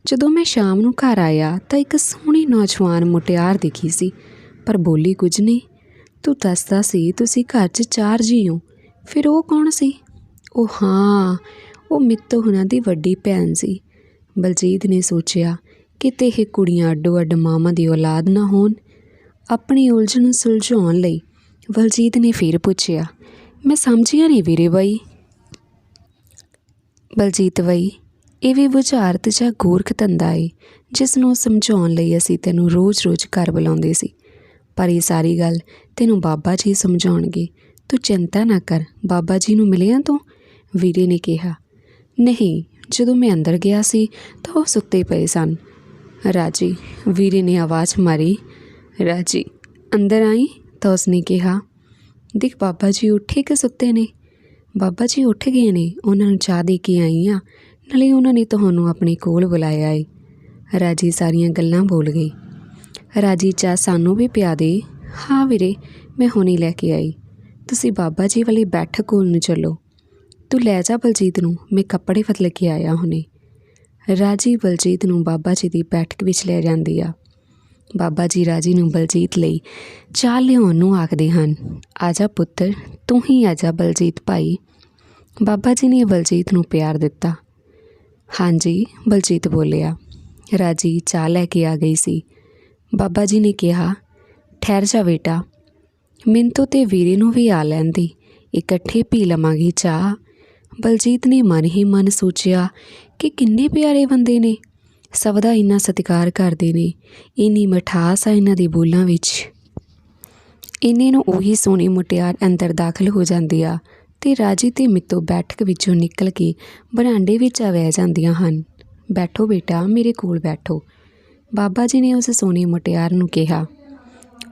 ਜਦੋਂ ਮੈਂ ਸ਼ਾਮ ਨੂੰ ਘਰ ਆਇਆ ਤਾਂ ਇੱਕ ਸੋਹਣੀ ਨੌਜਵਾਨ ਮੁਟਿਆਰ ਦਿਖੀ ਸੀ, ਪਰ ਬੋਲੀ ਕੁਝ ਨਹੀਂ। ਤੂੰ ਦੱਸਦਾ ਸੀ ਤੁਸੀਂ ਘਰ 'ਚ ਚਾਰ ਜੀ ਹੋ, ਫਿਰ ਉਹ ਕੌਣ ਸੀ? ਉਹ, ਹਾਂ ਉਹ ਮਿੱਤੋ ਹੁਣਾਂ ਦੀ ਵੱਡੀ ਭੈਣ ਸੀ। ਬਲਜੀਤ ਨੇ ਸੋਚਿਆ, ਕਿਤੇ ਇਹ ਕੁੜੀਆਂ ਅੱਡੋ ਅੱਡ ਮਾਮਾ ਦੀ ਔਲਾਦ ਨਾ ਹੋਣ। ਆਪਣੀ ਉਲਝਣ ਨੂੰ ਸੁਲਝਾਉਣ ਲਈ ਬਲਜੀਤ ਨੇ ਫਿਰ ਪੁੱਛਿਆ, ਮੈਂ ਸਮਝਿਆ ਨਹੀਂ ਵੀਰੇ ਬਾਈ? ਬਲਜੀਤ ਬਾਈ ਇਹ ਵੀ ਬੁਝਾਰਤ ਜਾਂ ਗੋਰਖ ਧੰਦਾ ਏ, ਜਿਸ ਨੂੰ ਸਮਝਾਉਣ ਲਈ ਅਸੀਂ ਤੈਨੂੰ ਰੋਜ਼-ਰੋਜ਼ ਘਰ ਬੁਲਾਉਂਦੇ ਸੀ। ਪਰ ਇਹ ਸਾਰੀ ਗੱਲ ਤੈਨੂੰ ਬਾਬਾ ਜੀ ਸਮਝਾਉਣਗੇ। ਤੂੰ ਚਿੰਤਾ ਨਾ ਕਰ, ਬਾਬਾ ਜੀ ਨੂੰ ਮਿਲਿਆ ਤੂੰ? ਵੀਰੇ ਨੇ ਕਿਹਾ ਨਹੀਂ, ਜਦੋਂ ਮੈਂ ਅੰਦਰ ਗਿਆ ਸੀ ਤਾਂ ਉਹ ਸੁੱਤੇ ਪਏ ਸਨ। ਰਾਜੀ, ਵੀਰੇ ਨੇ ਆਵਾਜ਼ ਮਾਰੀ। ਰਾਜੀ, ਅੰਦਰ ਆਈ ਤਾਂ ਉਸਨੇ ਕਿਹਾ, ਦੇਖ ਬਾਬਾ ਜੀ, ਉੱਠੇ ਕਿ ਸੁੱਤੇ ਨੇ? ਬਾਬਾ ਜੀ ਉੱਠ ਗਏ ਨੇ, ਉਹਨਾਂ ਨੂੰ ਚਾਹ ਦੇ ਕੇ ਆਈ ਆ ਨਾਲੇ ਉਹਨਾਂ ਨੇ ਤੁਹਾਨੂੰ ਆਪਣੇ ਕੋਲ ਬੁਲਾਇਆ ਏ। ਰਾਜੀ ਸਾਰੀਆਂ ਗੱਲਾਂ ਬੋਲ ਗਈ। ਰਾਜੀ, ਚਾਹ ਸਾਨੂੰ ਵੀ ਪਿਆ ਦੇ। ਹਾਂ ਵੀਰੇ, ਮੈਂ ਹੁਣੇ ਲੈ ਕੇ ਆਈ। ਤੁਸੀਂ ਬਾਬਾ ਜੀ ਵਾਲੀ ਬੈਠਕ ਕੋਲ ਨੂੰ ਚੱਲੋ। ਤੂੰ ਲੈ ਜਾ ਬਲਜੀਤ ਨੂੰ, ਮੈਂ ਕੱਪੜੇ ਬਦਲ ਕੇ ਆਇਆ ਹੁਣੇ। ਰਾਜੀ ਬਲਜੀਤ ਨੂੰ ਬਾਬਾ ਜੀ ਦੀ ਬੈਠਕ ਵਿੱਚ ਲੈ ਜਾਂਦੀ ਆ। ਬਾਬਾ ਜੀ ਰਾਜੀ ਨੂੰ ਬਲਜੀਤ ਲਈ ਚਾਹ ਲਿਆਉਣ ਨੂੰ ਆਖਦੇ ਹਨ ਆਜਾ ਪੁੱਤਰ ਤੂੰ ਹੀ ਆਜਾ ਬਲਜੀਤ ਭਾਈ। ਬਾਬਾ ਜੀ ਨੇ ਬਲਜੀਤ ਨੂੰ ਪਿਆਰ ਦਿੱਤਾ। ਹਾਂਜੀ, ਬਲਜੀਤ ਬੋਲਿਆ। ਰਾਜੀ ਚਾਹ ਲੈ ਕੇ ਆ ਗਈ ਸੀ। ਬਾਬਾ ਜੀ ਨੇ ਕਿਹਾ, ਠਹਿਰ ਜਾ ਬੇਟਾ, ਮਿੰਤੂ ਤੇ ਵੀਰੇ ਨੂੰ ਵੀ ਆ ਲੈਂਦੀ ਇਕੱਠੇ ਪੀ ਲਵਾਂਗੀ ਚਾਹ। ਬਲਜੀਤ ਨੇ ਮਨ ਹੀ ਮਨ ਸੋਚਿਆ ਕਿ ਕਿੰਨੇ ਪਿਆਰੇ ਬੰਦੇ ਨੇ। ਸਭ ਦਾ ਇੰਨਾ ਸਤਿਕਾਰ ਕਰਦੇ ਨੇ, ਇੰਨੀ ਮਠਾਸ ਆ ਇਹਨਾਂ ਦੇ ਬੋਲਾਂ ਵਿੱਚ। ਇੰਨੇ ਨੂੰ ਉਹੀ ਸੋਹਣੀ ਮੁਟਿਆਰ ਅੰਦਰ ਦਾਖਲ ਹੋ ਜਾਂਦੀ ਆ ਤੇ ਰਾਜੀ ਤੇ ਮਿੱਤੋ ਬੈਠਕ ਵਿੱਚੋਂ ਨਿਕਲ ਕੇ ਬਰਾਂਡੇ ਵਿੱਚ ਆ ਬਹਿ ਜਾਂਦੀਆਂ ਹਨ। ਬੈਠੋ ਬੇਟਾ, ਮੇਰੇ ਕੋਲ ਬੈਠੋ। ਬਾਬਾ ਜੀ ਨੇ ਉਸ ਸੋਹਣੀ ਮੁਟਿਆਰ ਨੂੰ ਕਿਹਾ।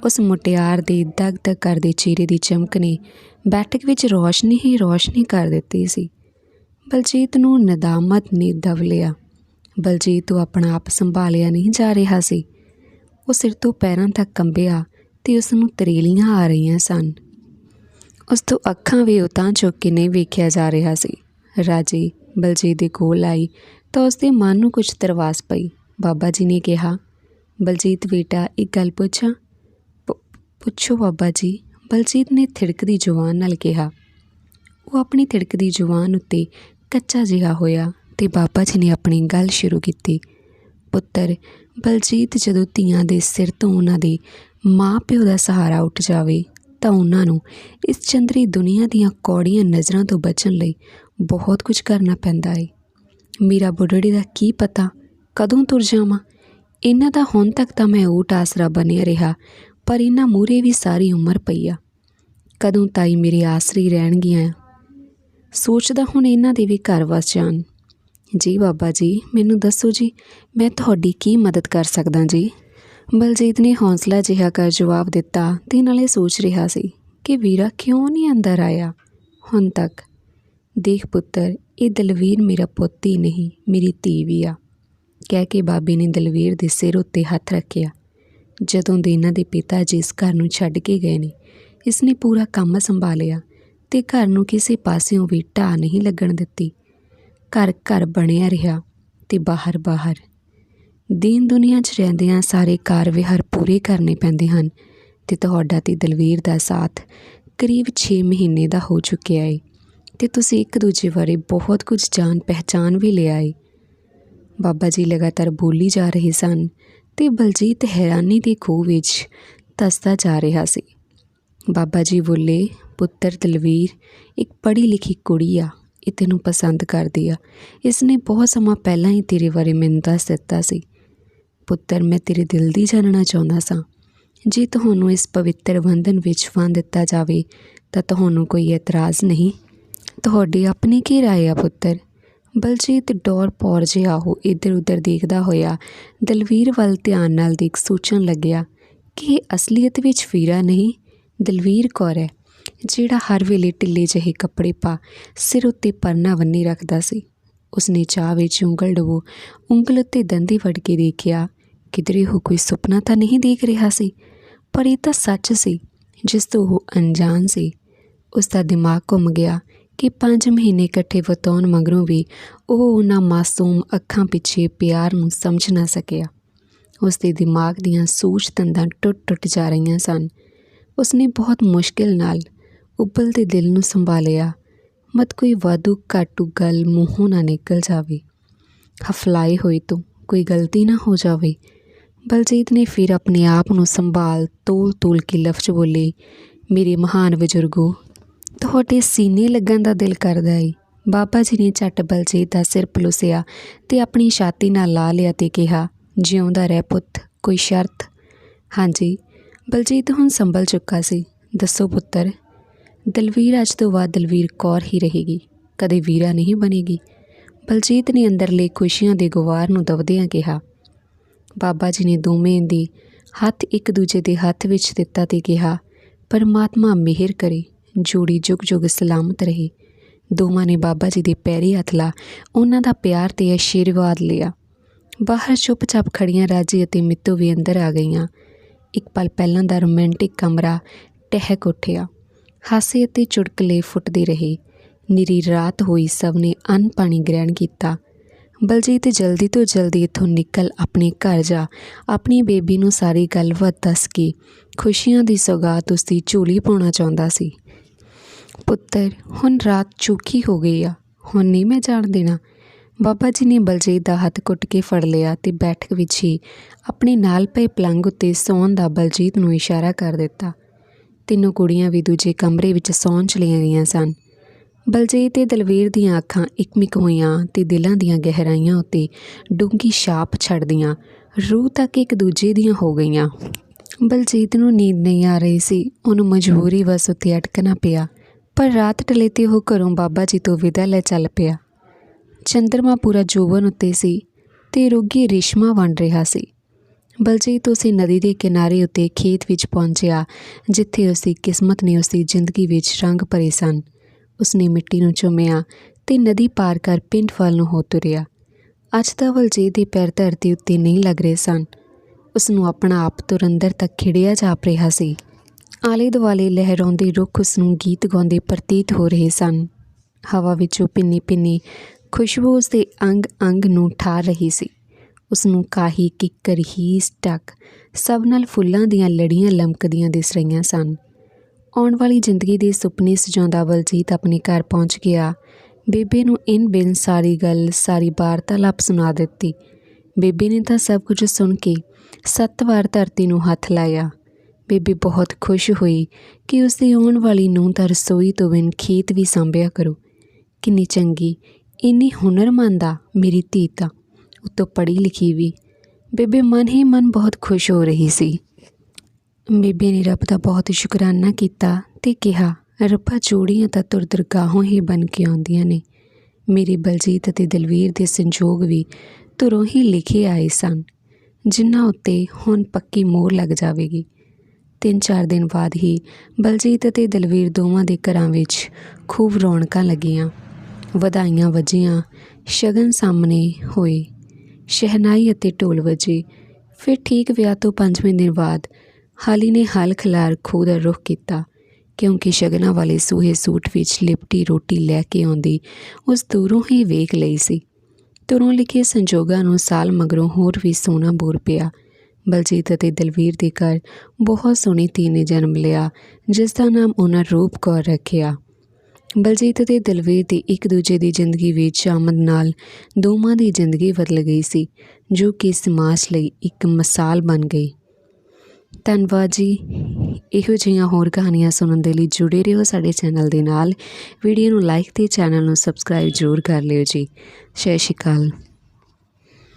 ਉਸ ਮੁਟਿਆਰ ਦੇ ਦਗ ਦਗ ਕਰਦੇ ਚਿਹਰੇ ਦੀ ਚਮਕ ਨੇ ਬੈਠਕ ਵਿੱਚ ਰੋਸ਼ਨੀ ਹੀ ਰੋਸ਼ਨੀ ਕਰ ਦਿੱਤੀ ਸੀ। ਬਲਜੀਤ ਨੂੰ ਨਦਾਮਤ ਨੇ ਦਬ ਲਿਆ। ਬਲਜੀਤ ਤੋਂ ਆਪਣਾ ਆਪ ਸੰਭਾਲਿਆ ਨਹੀਂ ਜਾ ਰਿਹਾ ਸੀ। ਉਹ ਸਿਰ ਤੋਂ ਪੈਰਾਂ ਤੱਕ ਕੰਬਿਆ ਤੇ ਉਸ ਨੂੰ ਤਰੇਲੀਆਂ ਆ ਰਹੀਆਂ ਸਨ। ਉਸ ਤੋਂ ਅੱਖਾਂ ਵੀ ਉਤਾਂ ਚੁੱਕ ਕੇ ਨਹੀਂ ਵੇਖਿਆ ਜਾ ਰਿਹਾ ਸੀ। ਰਾਜੀ ਬਲਜੀਤ ਦੇ ਕੋਲ ਆਈ ਤਾਂ ਉਸ ਦੇ ਮਨ ਨੂੰ ਕੁਝ ਤਰਵਾਸ ਪਈ। ਬਾਬਾ ਜੀ ਨੇ ਕਿਹਾ, ਬਲਜੀਤ ਬੇਟਾ, ਇੱਕ ਗੱਲ ਪੁੱਛਾਂ? ਪੁੱਛੋ ਬਾਬਾ ਜੀ, ਬਲਜੀਤ ਨੇ ਥਿੜਕਦੀ ਜ਼ੁਬਾਨ ਨਾਲ ਕਿਹਾ। ਉਹ ਆਪਣੀ ਥਿੜਕਦੀ ਜ਼ੁਬਾਨ ਉੱਤੇ ਕੱਚਾ ਜਿਹਾ ਹੋਇਆ ਤੇ ਬਾਬਾ ਜੀ ਨੇ ਆਪਣੀ ਗੱਲ ਸ਼ੁਰੂ ਕੀਤੀ। ਪੁੱਤਰ, ਬਲਜੀਤ ਜਦੋਂ ਧੀਆਂ ਦੇ ਸਿਰ ਤੋਂ ਉਹਨਾਂ ਦੇ ਮਾਂ ਪਿਓ ਦਾ ਸਹਾਰਾ ਉੱਠ ਜਾਵੇ, ਤਾਂ ਉਹਨਾਂ ਨੂੰ ਇਸ ਚੰਦਰੀ ਦੁਨੀਆ ਦੀਆਂ ਕੌੜੀਆਂ ਨਜ਼ਰਾਂ ਤੋਂ ਬਚਣ ਲਈ ਬਹੁਤ ਕੁਝ ਕਰਨਾ ਪੈਂਦਾ ਏ। ਮੇਰਾ ਬੁੱਢੜੇ ਦਾ ਕੀ ਪਤਾ? ਕਦੋਂ ਤੁਰ ਜਾਵਾਂ? ਇਹਨਾਂ ਦਾ ਹੁਣ ਤੱਕ ਤਾਂ ਮੈਂ ਊਟ ਆਸਰਾ ਬਣਿਆ ਰਿਹਾ, ਪਰ ਇਹਨਾਂ ਮੂਰੇ ਵੀ ਸਾਰੀ ਉਮਰ ਪਈ ਆ। ਕਦੋਂ ਤਾਈ ਮੇਰੇ ਆਸਰੀ ਰਹਿਣਗੀਆਂ? ਸੋਚਦਾ ਹੁਣ ਇਹਨਾਂ ਦੇ ਵੀ ਘਰ ਵਸ ਜਾਣ। ਜੀ ਬਾਬਾ ਜੀ, ਮੈਨੂੰ ਦੱਸੋ ਜੀ, ਮੈਂ ਤੁਹਾਡੀ ਕੀ ਮਦਦ ਕਰ ਸਕਦਾ ਜੀ? ਬਲਜੀਤ ਨੇ ਹੌਸਲਾ ਜਿਹਾ ਕਰ ਜਵਾਬ ਦਿੱਤਾ ਤੇ ਨਾਲੇ ਸੋਚ ਰਿਹਾ ਸੀ ਕਿ ਵੀਰਾ ਕਿਉਂ ਨਹੀਂ ਅੰਦਰ ਆਇਆ। ਹੁਣ ਤੱਕ, ਦੇਖ ਪੁੱਤਰ, ਇਹ ਦਲਵੀਰ ਮੇਰਾ ਪੁੱਤ ਹੀ ਨਹੀਂ, ਮੇਰੀ ਧੀ ਵੀ ਆ। ਕਹਿ ਕੇ ਬਾਬੇ ਨੇ ਦਲਵੀਰ ਦੇ ਸਿਰ ਉੱਤੇ ਹੱਥ ਰੱਖਿਆ। ਜਦੋਂ ਦੇ ਇਹਨਾਂ ਦੇ ਪਿਤਾ ਜੀ ਇਸ ਘਰ ਨੂੰ ਛੱਡ ਕੇ ਗਏ ਨੇ, ਇਸ ਨੇ ਪੂਰਾ ਕੰਮ ਸੰਭਾਲਿਆ। ਤੇ ਘਰ ਨੂੰ ਕਿਸੇ ਪਾਸਿਓਂ ਵੀ ਢਾਹ ਨਹੀਂ ਲੱਗਣ ਦਿੱਤੀ। ਘਰ ਘਰ ਬਣਿਆ ਰਿਹਾ ਤੇ ਬਾਹਰ ਬਾਹਰ। ਦੀਨ ਦੁਨੀਆ 'ਚ ਰਹਿੰਦਿਆਂ ਸਾਰੇ ਕਾਰ ਵਿਹਾਰ ਪੂਰੇ ਕਰਨੇ ਪੈਂਦੇ ਹਨ ਤੇ ਤੁਹਾਡਾ ਤੇ ਦਲਵੀਰ ਦਾ ਸਾਥ ਕਰੀਬ 6 ਮਹੀਨੇ ਦਾ ਹੋ ਚੁੱਕਿਆ ਏ ਤੇ ਤੁਸੀਂ ਇੱਕ ਦੂਜੇ ਬਾਰੇ ਬਹੁਤ ਕੁਝ ਜਾਣ ਪਹਿਚਾਨ ਵੀ ਲਿਆ ਏ। ਬਾਬਾ ਜੀ ਲਗਾਤਾਰ ਬੋਲੀ ਜਾ ਰਹੇ ਸਨ ਤੇ ਬਲਜੀਤ ਹੈਰਾਨੀ ਦੀ ਖੂਹ ਵਿੱਚ ਧੱਸਦਾ ਜਾ ਰਿਹਾ ਸੀ। ਬਾਬਾ ਜੀ ਬੋਲੇ ਪੁੱਤਰ ਦਲਵੀਰ ਇੱਕ ਪੜ੍ਹੀ ਲਿਖੀ ਕੁੜੀ ਆ, ਇਹ ਤੈਨੂੰ ਪਸੰਦ ਕਰਦੀ ਆ। ਇਸ ਨੇ ਬਹੁਤ ਸਮਾਂ ਪਹਿਲਾਂ ਹੀ ਤੇਰੇ ਬਾਰੇ ਮੈਨੂੰ ਦੱਸ ਦਿੱਤਾ ਸੀ। ਪੁੱਤਰ, ਮੈਂ ਤੇਰੇ ਦਿਲ ਦੀ ਜਾਣਨਾ ਚਾਹੁੰਦਾ ਸਾਂ। ਜੇ ਤੁਹਾਨੂੰ ਇਸ ਪਵਿੱਤਰ ਬੰਧਨ ਵਿੱਚ ਫੰਨ ਦਿੱਤਾ ਜਾਵੇ, ਤਾਂ ਤੁਹਾਨੂੰ ਕੋਈ ਇਤਰਾਜ਼ ਨਹੀਂ। ਤੁਹਾਡੀ ਆਪਣੀ ਕੀ ਰਾਏ ਆ ਪੁੱਤਰ? ਬਲਜੀਤ ਡੋਰ ਪੌਰ ਜਿਹਾ ਉਹ ਇੱਧਰ ਉੱਧਰ ਦੇਖਦਾ ਹੋਇਆ ਦਲਵੀਰ ਵੱਲ ਧਿਆਨ ਨਾਲ ਦੇਖ ਸੋਚਣ ਲੱਗਿਆ, ਕਿ ਇਹ ਅਸਲੀਅਤ ਵਿੱਚ ਵੀਰਾ ਨਹੀਂ? ਦਲਵੀਰ ਕੌਰ ਹੈ। ਜਿਹੜਾ ਹਰ ਵੇਲੇ ਢਿੱਲੇ ਜਿਹੇ ਕੱਪੜੇ ਪਾ ਸਿਰ ਉੱਤੇ ਪਰਨਾ ਬੰਨੀ ਰੱਖਦਾ ਸੀ, ਉਸਨੇ ਚਾਹ ਵਿੱਚ ਉਂਗਲ ਡਬੋ, ਉਂਗਲ ਉੱਤੇ ਦੰਦੀ ਵੜ ਕੇ ਦੇਖਿਆ, ਕਿਧਰੇ ਉਹ ਕੋਈ ਸੁਪਨਾ ਤਾਂ ਨਹੀਂ ਦੇਖ ਰਿਹਾ ਸੀ, ਪਰ ਇਹ ਤਾਂ ਸੱਚ ਸੀ, ਜਿਸ ਤੋਂ ਉਹ ਅਣਜਾਣ ਸੀ। ਉਸ ਦਾ ਦਿਮਾਗ ਘੁੰਮ ਗਿਆ ਕਿ 5 ਮਹੀਨੇ ਇਕੱਠੇ ਵਤਾਉਣ ਮਗਰੋਂ ਵੀ ਉਹ ਉਹਨਾਂ ਮਾਸੂਮ ਅੱਖਾਂ ਪਿੱਛੇ ਪਿਆਰ ਨੂੰ ਸਮਝ ਨਾ ਸਕਿਆ। ਉਸ ਦੇ ਦਿਮਾਗ ਦੀਆਂ ਸੂਝ ਤੰਦਾਂ ਟੁੱਟ-ਟੁੱਟ ਜਾ ਰਹੀਆਂ ਸਨ। ਉਸਨੇ ਬਹੁਤ ਮੁਸ਼ਕਿਲ ਨਾਲ ਉਬਲਦੇ ਦਿਲ ਨੂੰ ਸੰਭਾਲਿਆ। ਮਤ ਕੋਈ ਵਾਧੂ ਘਾਟੂ ਗੱਲ ਮੂੰਹੋਂ ਨਾ ਨਿਕਲ ਜਾਵੇ। ਹਫਲਾਈ ਹੋਈ ਤੋਂ ਕੋਈ ਗਲਤੀ ਨਾ ਹੋ ਜਾਵੇ। ਬਲਜੀਤ ਨੇ ਫਿਰ ਆਪਣੇ ਆਪ ਨੂੰ ਸੰਭਾਲ ਤੋਲ-ਤੋਲ ਕੇ ਲਫ਼ਜ਼ ਬੋਲੇ, ਮੇਰੇ ਮਹਾਨ ਬਜ਼ੁਰਗੋ, ਤੁਹਾਡੇ ਸੀਨੇ ਲੱਗਣ ਦਾ ਦਿਲ ਕਰਦਾ ਏ। ਬਾਬਾ ਜੀ ਨੇ ਝੱਟ ਬਲਜੀਤ ਦਾ ਸਿਰ ਪਲੋਸਿਆ ਤੇ ਆਪਣੀ ਛਾਤੀ ਨਾਲ ਲਾ ਲਿਆ ਤੇ ਕਿਹਾ, ਜਿਉਂਦਾ ਰਹਿ ਪੁੱਤ, ਕੋਈ ਸ਼ਰਤ? ਹਾਂਜੀ, ਬਲਜੀਤ ਹੁਣ ਸੰਭਲ ਚੁੱਕਾ ਸੀ। ਦੱਸੋ ਪੁੱਤਰ ਦਲਵੀਰ ਅੱਜ ਤੋਂ ਬਾਅਦ ਦਲਵੀਰ ਕੌਰ ਹੀ ਰਹੇਗੀ, ਕਦੇ ਵੀਰਾ ਨਹੀਂ ਬਣੇਗੀ। ਬਲਜੀਤ ਨੇ ਅੰਦਰਲੇ ਖੁਸ਼ੀਆਂ ਦੇ ਗੁਵਾਰ ਨੂੰ ਦਵਦਿਆਂ ਕਿਹਾ, ਬਾਬਾ ਜੀ ਨੇ ਦੋਵੇਂ ਦੀ ਹੱਥ ਇੱਕ ਦੂਜੇ ਦੇ ਹੱਥ ਵਿੱਚ ਦਿੱਤਾ ਤੇ ਕਿਹਾ, ਪਰਮਾਤਮਾ ਮਿਹਰ ਕਰੇ, ਜੋੜੀ ਜੁਗ ਜੁਗ ਸਲਾਮਤ ਰਹੇ। ਦੋਵਾਂ ਨੇ ਬਾਬਾ ਜੀ ਦੇ ਪੈਰੀ ਹੱਥ ਲਾ, ਉਹਨਾਂ ਦਾ ਪਿਆਰ ਤੇ ਆਸ਼ੀਰਵਾਦ ਲਿਆ। ਬਾਹਰ ਚੁੱਪਚਾਪ ਖੜੀਆਂ ਰਾਜੀ ਅਤੇ ਮਿੱਤੂ ਵੀ ਅੰਦਰ ਆ ਗਈਆਂ। ਇੱਕ ਪਲ ਪਹਿਲਾਂ ਦਾ ਰੋਮਾਂਟਿਕ ਕਮਰਾ ਟਹਿਕ ਉੱਠਿਆ। ਹਾਸੇ ਅਤੇ ਚੁਟਕਲੇ ਫੁੱਟਦੇ ਰਹੇ। ਨਿਰੀ ਰਾਤ ਹੋਈ ਸਭ ਨੇ ਅੰਨ ਪਾਣੀ ਗ੍ਰਹਿਣ ਕੀਤਾ। ਬਲਜੀਤ ਜਲਦੀ ਤੋਂ ਜਲਦੀ ਇੱਥੋਂ ਨਿਕਲ ਆਪਣੇ ਘਰ ਜਾ। ਆਪਣੀ ਬੇਬੀ ਨੂੰ ਸਾਰੀ ਗੱਲਬਾਤ ਦੱਸ ਕੇ ਖੁਸ਼ੀਆਂ ਦੀ ਸੌਗਾਤ ਉਸ ਦੀ ਝੋਲੀ ਪਾਉਣਾ ਚਾਹੁੰਦਾ ਸੀ। ਪੁੱਤਰ, ਹੁਣ ਰਾਤ ਚੁੱਕੀ ਹੋ ਗਈ ਆ। ਹੁਣ ਨਹੀਂ ਮੈਂ ਜਾਣ ਦੇਣਾ। ਬਾਬਾ ਜੀ ਨੇ ਬਲਜੀਤ ਦਾ ਹੱਥ ਕੁੱਟ ਕੇ ਫੜ ਲਿਆ ਤੇ ਬੈਠਕ ਵਿੱਚ ਹੀ ਆਪਣੇ ਨਾਲ ਪਏ ਪਲੰਗ ਉੱਤੇ ਸੌਣ ਦਾ ਬਲਜੀਤ ਨੂੰ ਇਸ਼ਾਰਾ ਕਰ ਦਿੱਤਾ। ਤਿੰਨੋਂ ਕੁੜੀਆਂ ਵੀ ਦੂਜੇ ਕਮਰੇ ਵਿੱਚ ਸੌਣ ਚਲੀਆਂ ਗਈਆਂ ਸਨ। ਬਲਜੀਤ ਤੇ ਦਲਵੀਰ ਦੀਆਂ ਅੱਖਾਂ ਇਕਮਿਕ ਹੋਈਆਂ ਤੇ ਦਿਲਾਂ ਦੀਆਂ ਗਹਿਰਾਈਆਂ ਉੱਤੇ ਡੂੰਗੀ ਛਾਪ ਛੱਡਦੀਆਂ ਰੂਹ ਤੱਕ ਇੱਕ ਦੂਜੇ ਦੀਆਂ ਹੋ ਗਈਆਂ। ਬਲਜੀਤ ਨੂੰ ਨੀਂਦ ਨਹੀਂ ਆ ਰਹੀ ਸੀ। ਉਹਨੂੰ ਮਜਬੂਰੀ ਵਸ ਉੱਤੇ ਅਟਕਣਾ ਪਿਆ। ਪਰ ਰਾਤ ਟਲੇ ਤੇ ਉਹ ਘਰੋਂ ਬਾਬਾ ਜੀ ਤੋਂ ਵਿਦਾ ਲੈ ਚੱਲ ਪਿਆ। ਚੰਦਰਮਾ ਪੂਰਾ ਜੋਵਨ ਉੱਤੇ ਸੀ ਤੇ ਰੋਗੀ ਰੇਸ਼ਮਾ ਵੰਡ ਰਿਹਾ ਸੀ। ਬਲਜੀਤ ਉਸੇ ਨਦੀ ਦੇ ਕਿਨਾਰੇ ਉੱਤੇ ਖੇਤ ਵਿੱਚ ਪਹੁੰਚਿਆ, ਜਿੱਥੇ ਉਸਦੀ ਕਿਸਮਤ ਨੇ ਉਸਦੀ ਜ਼ਿੰਦਗੀ ਵਿੱਚ ਰੰਗ ਭਰੇ ਸਨ। ਉਸਨੇ ਮਿੱਟੀ ਨੂੰ ਚੁੰਮਿਆ ਤੇ ਨਦੀ ਪਾਰ ਕਰ ਪਿੰਡ ਵੱਲ ਨੂੰ ਹੋ ਤੁਰਿਆ। ਅੱਜ ਤਾਂ ਬਲਜੀਤ ਦੇ ਪੈਰ ਧਰਤੀ ਉੱਤੇ ਨਹੀਂ ਲੱਗ ਰਹੇ ਸਨ। ਉਸ ਨੂੰ ਆਪਣਾ ਆਪ ਤੁਰੰਦਰ ਤੱਕ ਖਿੜਿਆ ਜਾਪ ਰਿਹਾ ਸੀ। ਆਲੇ ਦੁਆਲੇ ਲਹਿਰਾਉਂਦੇ ਰੁੱਖ ਉਸ ਨੂੰ ਗੀਤ ਗਾਉਂਦੇ ਪ੍ਰਤੀਤ ਹੋ ਰਹੇ ਸਨ। ਹਵਾ ਵਿੱਚੋਂ ਪਿੰਨੀ ਪਿੰਨੀ ਖੁਸ਼ਬੂ ਉਸ ਦੇ ਅੰਗ ਅੰਗ ਨੂੰ ਠਾਰ ਰਹੀ ਸੀ। ਉਸ ਨੂੰ ਕਾਹੀ ਕਿੱਕਰ ਹੀਸ ਸਟਕ ਸਭ ਨਾਲ ਫੁੱਲਾਂ ਦੀਆਂ ਲੜੀਆਂ ਲਮਕਦੀਆਂ ਦਿਸ ਰਹੀਆਂ ਸਨ। ਆਉਣ ਵਾਲੀ ਜ਼ਿੰਦਗੀ ਦੇ ਸੁਪਨੇ ਸਜਾਉਂਦਾ ਬਲਜੀਤ ਆਪਣੇ ਘਰ ਪਹੁੰਚ ਗਿਆ। ਬੇਬੇ ਨੂੰ ਇਨ ਬਿਨ ਸਾਰੀ ਗੱਲ, ਸਾਰੀ ਵਾਰਤਾਲਾਪ ਸੁਣਾ ਦਿੱਤੀ। ਬੇਬੇ ਨੇ ਤਾਂ ਸਭ ਕੁਝ ਸੁਣ ਕੇ ਸੱਤ ਵਾਰ ਧਰਤੀ ਨੂੰ ਹੱਥ ਲਾਇਆ। ਬੇਬੇ ਬਹੁਤ ਖੁਸ਼ ਹੋਈ ਕਿ ਉਸ ਦੀ ਆਉਣ ਵਾਲੀ ਨੂੰ ਤਾਂ ਰਸੋਈ ਤੋਂ ਬਿਨ ਖੇਤ ਵੀ ਸੰਭਿਆ ਕਰੋ। ਕਿੰਨੀ ਚੰਗੀ, ਇੰਨੀ ਹੁਨਰਮੰਦ ਆ ਮੇਰੀ ਧੀ ਤਾਂ। ਉੱਤੋਂ ਪੜ੍ਹੀ ਲਿਖੀ ਵੀ। ਬੇਬੇ, ਮਨ ਹੀ ਮਨ ਬਹੁਤ ਖੁਸ਼ ਹੋ ਰਹੀ ਸੀ। ਬੇਬੇ ਨੇ ਰੱਬ ਦਾ ਬਹੁਤ ਸ਼ੁਕਰਾਨਾ ਕੀਤਾ ਤੇ ਕਿਹਾ, ਰੱਬਾ ਜੋੜੀਆਂ ਤਾਂ ਤੁਰ ਦਰਗਾਹੋਂ ਹੀ ਬਣ ਕੇ ਆਉਂਦੀਆਂ ਨੇ। ਮੇਰੇ ਬਲਜੀਤ ਅਤੇ ਦਲਵੀਰ ਦੇ ਸੰਜੋਗ ਵੀ ਤੁਰੋਂ ਹੀ ਲਿਖੇ ਆਏ ਸਨ, ਜਿਨ੍ਹਾਂ ਉੱਤੇ ਹੁਣ ਪੱਕੀ ਮੋਹਰ ਲੱਗ ਜਾਵੇਗੀ। ਤਿੰਨ ਚਾਰ ਦਿਨ ਬਾਅਦ ਹੀ ਬਲਜੀਤ ਅਤੇ ਦਲਵੀਰ ਦੋਵਾਂ ਦੇ ਘਰਾਂ ਵਿੱਚ ਖੂਬ ਰੌਣਕਾਂ ਲੱਗੀਆਂ। ਵਧਾਈਆਂ ਵੱਜੀਆਂ, ਸ਼ਗਨ ਸਾਹਮਣੇ ਹੋਏ। ਸ਼ਹਿਨਾਈ ਅਤੇ ਢੋਲ ਵੱਜੇ। ਫਿਰ ਠੀਕ ਵਿਆਹ ਤੋਂ ਪੰਜਵੇਂ ਦਿਨ ਬਾਅਦ ਹਾਲੀ ਨੇ ਹਾਲ ਖਲਾਰ ਖੂਹ ਦਾ ਰੁਖ ਕੀਤਾ, ਕਿਉਂਕਿ ਸ਼ਗਨਾਂ ਵਾਲੇ ਸੂਹੇ ਸੂਟ ਵਿੱਚ ਲਿਪਟੀ ਰੋਟੀ ਲੈ ਕੇ ਆਉਂਦੀ ਉਸ ਦੂਰੋਂ ਹੀ ਵੇਖ ਲਈ ਸੀ। ਤੁਰੋਂ ਲਿਖੇ ਸੰਜੋਗਾਂ ਨੂੰ ਸਾਲ ਮਗਰੋਂ ਹੋਰ ਵੀ ਸੋਨਾ ਬੋਰ ਪਿਆ। ਬਲਜੀਤ ਅਤੇ ਦਲਵੀਰ ਦੇ ਘਰ ਬਹੁਤ ਸੋਹਣੀ ਧੀ ਨੇ ਜਨਮ ਲਿਆ ਜਿਸ ਦਾ ਨਾਮ ਉਹਨਾਂ ਰੂਪ ਕੌਰ ਰੱਖਿਆ। ਬਲਜੀਤ ਅਤੇ ਦਲਵੀਰ ਦੀ ਇੱਕ ਦੂਜੇ ਦੀ ਜ਼ਿੰਦਗੀ ਵਿੱਚ ਆਮਦ ਨਾਲ ਦੋਵਾਂ ਦੀ ਜ਼ਿੰਦਗੀ ਬਦਲ ਗਈ ਸੀ, ਜੋ ਕਿ ਸਮਾਜ ਲਈ ਇੱਕ ਮਿਸਾਲ ਬਣ ਗਈ। ਧੰਨਵਾਦ ਜੀ। ਇਹੋ ਜਿਹੀਆਂ ਹੋਰ ਕਹਾਣੀਆਂ ਸੁਣਨ ਦੇ ਲਈ ਜੁੜੇ ਰਹੋ ਸਾਡੇ ਚੈਨਲ ਦੇ ਨਾਲ। ਵੀਡੀਓ ਨੂੰ ਲਾਈਕ ਤੇ ਚੈਨਲ ਨੂੰ ਸਬਸਕ੍ਰਾਈਬ ਜ਼ਰੂਰ ਕਰ ਲਿਓ ਜੀ। ਸਤਿ ਸ਼੍ਰੀ ਅਕਾਲ।